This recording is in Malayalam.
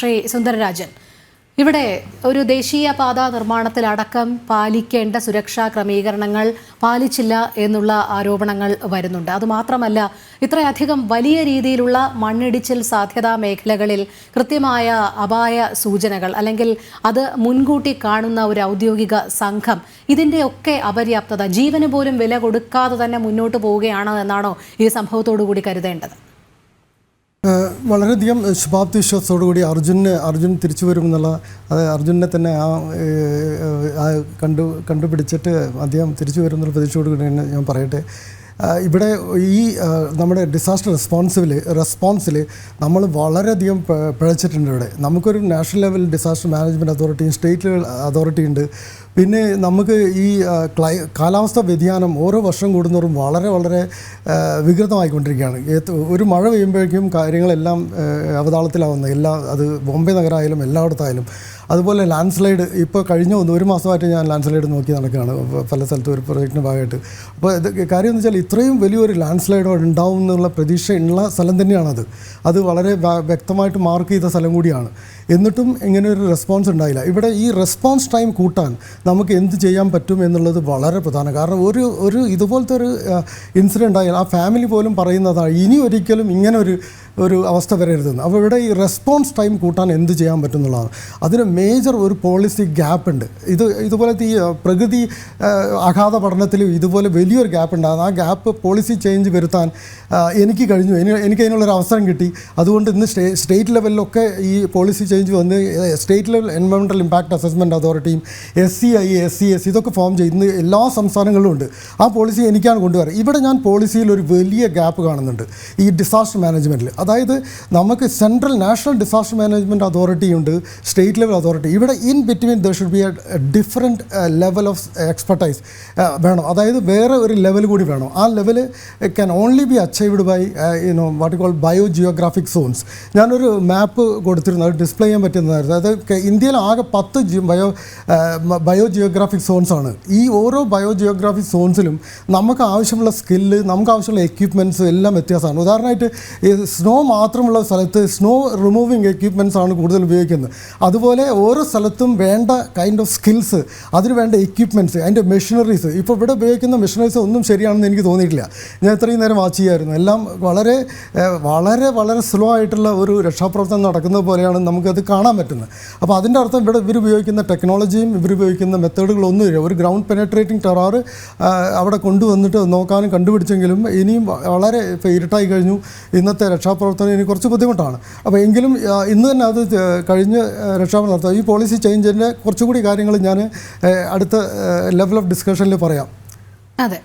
ശ്രീ സുന്ദരരാജൻ. ഇവിടെ ഒരു ദേശീയ പാത നിർമ്മാണത്തിലടക്കം പാലിക്കേണ്ട സുരക്ഷാ ക്രമീകരണങ്ങൾ പാലിച്ചില്ല എന്നുള്ള ആരോപണങ്ങൾ വരുന്നുണ്ട്. അതുമാത്രമല്ല ഇത്രയധികം വലിയ രീതിയിലുള്ള മണ്ണിടിച്ചിൽ സാധ്യതാ മേഖലകളിൽ കൃത്യമായ അപായ സൂചനകൾ അല്ലെങ്കിൽ അത് മുൻകൂട്ടി കാണുന്ന ഒരു ഔദ്യോഗിക സംഘം ഇതിന്റെയൊക്കെ അപര്യാപ്തത ജീവന് പോലും വില കൊടുക്കാതെ തന്നെ മുന്നോട്ട് പോവുകയാണ് എന്നാണോ ഈ സംഭവത്തോടു കൂടി കരുതേണ്ടത്? വളരെയധികം ശുഭാപ്തി വിശ്വാസത്തോടുകൂടി അർജുന് അർജുൻ തിരിച്ചു വരുമെന്നുള്ള അത് അർജുനെ തന്നെ ആ കണ്ടു കണ്ടുപിടിച്ചിട്ട് അദ്ദേഹം തിരിച്ചു വരുമെന്നുള്ള പ്രതീക്ഷയോടുകൂടി കൂടി ഞാൻ പറയട്ടെ. ഇവിടെ ഈ നമ്മുടെ ഡിസാസ്റ്റർ റെസ്പോൺസിൽ റെസ്പോൺസിൽ നമ്മൾ വളരെയധികം പിഴച്ചിട്ടുണ്ട് ഇവിടെ. നമുക്കൊരു നാഷണൽ ലെവൽ ഡിസാസ്റ്റർ മാനേജ്മെന്റ് അതോറിറ്റിയും സ്റ്റേറ്റ് ലെവൽ അതോറിറ്റി ഉണ്ട്. പിന്നെ നമുക്ക് ഈ ക്ലൈ കാലാവസ്ഥ വ്യതിയാനം ഓരോ വർഷം കൂടുന്നവരും വളരെ വളരെ വികൃതമായിക്കൊണ്ടിരിക്കുകയാണ്. ഒരു മഴ പെയ്യുമ്പോഴേക്കും കാര്യങ്ങളെല്ലാം അവതാളത്തിലാവുന്നത് എല്ലാ അത് ബോംബെ നഗരമായാലും എല്ലായിടത്തായാലും. അതുപോലെ ലാൻഡ് സ്ലൈഡ് ഇപ്പോൾ കഴിഞ്ഞ ഒന്ന് ഒരു മാസമായിട്ട് ഞാൻ ലാൻഡ് സ്ലൈഡ് നോക്കി നടക്കുകയാണ് പല സ്ഥലത്തും ഒരു പ്രൊജക്റ്റിന്റെ ഭാഗമായിട്ട്. അപ്പോൾ ഇത് കാര്യം എന്ന് വെച്ചാൽ ഇത്രയും വലിയൊരു ലാൻഡ് സ്ലൈഡ് ഉണ്ടാവും എന്നുള്ള പ്രതീക്ഷ ഉള്ള സ്ഥലം തന്നെയാണത്. അത് വളരെ വ്യക്തമായിട്ട് മാർക്ക് ചെയ്ത സ്ഥലം കൂടിയാണ്. എന്നിട്ടും ഇങ്ങനെ ഒരു റെസ്പോൺസ് ഉണ്ടായില്ല. ഇവിടെ ഈ റെസ്പോൺസ് ടൈം കൂട്ടാൻ നമുക്ക് എന്ത് ചെയ്യാൻ പറ്റും എന്നുള്ളത് വളരെ പ്രധാനം. കാരണം ഒരു ഒരു ഇതുപോലത്തെ ഒരു ഇൻസിഡന്റ് ആയാൽ ആ ഫാമിലി പോലും പറയുന്നതാണ് ഇനി ഒരിക്കലും ഇങ്ങനെ ഒരു ഒരു അവസ്ഥ വരരുതെന്ന് അപ്പോൾ ഇവിടെ ഈ റെസ്പോൺസ് ടൈം കൂട്ടാൻ എന്ത് ചെയ്യാൻ പറ്റും എന്നുള്ളതാണ് അതിന് മേജർ ഒരു പോളിസി ഗ്യാപ്പ് ഉണ്ട്. ഇത് ഇതുപോലത്തെ ഈ പ്രകൃതി അഘാത ആഘാത പഠനത്തിൽ ഇതുപോലെ വലിയൊരു ഗ്യാപ്പ് ഉണ്ടാകും ആ ഗ്യാപ്പ് പോളിസി ചേഞ്ച് വരുത്താൻ എനിക്ക് കഴിഞ്ഞു. എനി എനിക്ക് അതിനുള്ളൊരു അവസരം കിട്ടി. അതുകൊണ്ട് ഇന്ന് സ്റ്റേ സ്റ്റേറ്റ് ലെവലിലൊക്കെ ഈ പോളിസി ചേഞ്ച് വന്ന് സ്റ്റേറ്റ് ലെവൽ എൻവയോൺമെന്റൽ ഇമ്പാക്ട് അസസ്മെന്റ് അതോറിറ്റിയും S C I S C S ഇതൊക്കെ ഫോം ചെയ്ത് ഇന്ന് എല്ലാ സംസ്ഥാനങ്ങളിലും ഉണ്ട്. ആ പോളിസി എനിക്കാണ് കൊണ്ടുവരാറ്. ഇവിടെ ഞാൻ പോളിസിയിൽ ഒരു വലിയ ഗ്യാപ്പ് കാണുന്നുണ്ട്. ഈ ഡിസാസ്റ്റർ മാനേജ്മെന്റിൽ അതായത് നമുക്ക് central national disaster management authority ഉണ്ട് സ്റ്റേറ്റ് ലെവൽ അതോറിറ്റി ഇവിടെ in between there should be a different level of expertise വേണം. അതായത് വേറെ ഒരു ലെവൽ കൂടി വേണം. ആ level can only be achieved by you know what call biogeographic zones ഞാനൊരു മാപ്പ് കൊടുത്തിരുന്നു അത് ഡിസ്പ്ലേ ചെയ്യാൻ പറ്റുന്നതായിരുന്നു. അതായത് ഇന്ത്യയിൽ ആകെ പത്ത് ബയോ ബയോ ജിയോഗ്രാഫിക് സോൺസ് ആണ്. ഈ ഓരോ ബയോ ജിയോഗ്രാഫിക് സോൺസിലും നമുക്ക് ആവശ്യമുള്ള സ്കില്ല് നമുക്ക് ആവശ്യമുള്ള എക്യുപ്മെന്റ്സ് എല്ലാം വ്യത്യാസമാണ്. ഉദാഹരണമായിട്ട് സ്നോ മാത്രമുള്ള സ്ഥലത്ത് സ്നോ റിമൂവിങ് എക്യുപ്മെന്റ്സ് ആണ് കൂടുതൽ ഉപയോഗിക്കുന്നത്. അതുപോലെ ഓരോ സ്ഥലത്തും വേണ്ട കൈൻഡ് ഓഫ് സ്കിൽസ് അതിന് വേണ്ട എക്യുപ്മെന്റ്സ് അതിന്റെ മെഷീനറീസ് ഇപ്പോൾ ഇവിടെ ഉപയോഗിക്കുന്ന മെഷീനറീസ് ഒന്നും ശരിയാണെന്ന് എനിക്ക് തോന്നിയിട്ടില്ല. ഞാൻ ഇത്രയും നേരം വാച്ച് ചെയ്യായിരുന്നു. എല്ലാം വളരെ വളരെ വളരെ സ്ലോ ആയിട്ടുള്ള ഒരു രക്ഷാപ്രവർത്തനം നടക്കുന്നത് പോലെയാണ് നമുക്കത് കാണാൻ പറ്റുന്നത്. അപ്പോൾ അതിന്റെ അർത്ഥം ഇവിടെ ഇവർ ഉപയോഗിക്കുന്ന ടെക്നോളജിയും ഇവർ ഉപയോഗിക്കുന്ന മെത്തേഡുകളൊന്നുമില്ല ഒരു ഗ്രൗണ്ട് പെനട്രേറ്റിംഗ് ടെറാർ അവിടെ കൊണ്ടുവന്നിട്ട് നോക്കാനും കണ്ടുപിടിച്ചെങ്കിലും ഇനിയും വളരെ ഇപ്പോൾ ഇരുട്ടായി കഴിഞ്ഞു. ഇന്നത്തെ രക്ഷാപ്രവർത്തനം ഇനി കുറച്ച് ബുദ്ധിമുട്ടാണ്. അപ്പോൾ എങ്കിലും ഇന്ന് തന്നെ അത് കഴിഞ്ഞ് ആ, രക്ഷാപ്രവർത്തനം നടത്താം. ഈ പോളിസി ചേഞ്ചിന്റെ കുറച്ചുകൂടി കാര്യങ്ങൾ ഞാൻ അടുത്ത ലെവൽ ഓഫ് ഡിസ്കഷനിൽ പറയാം. അതെ.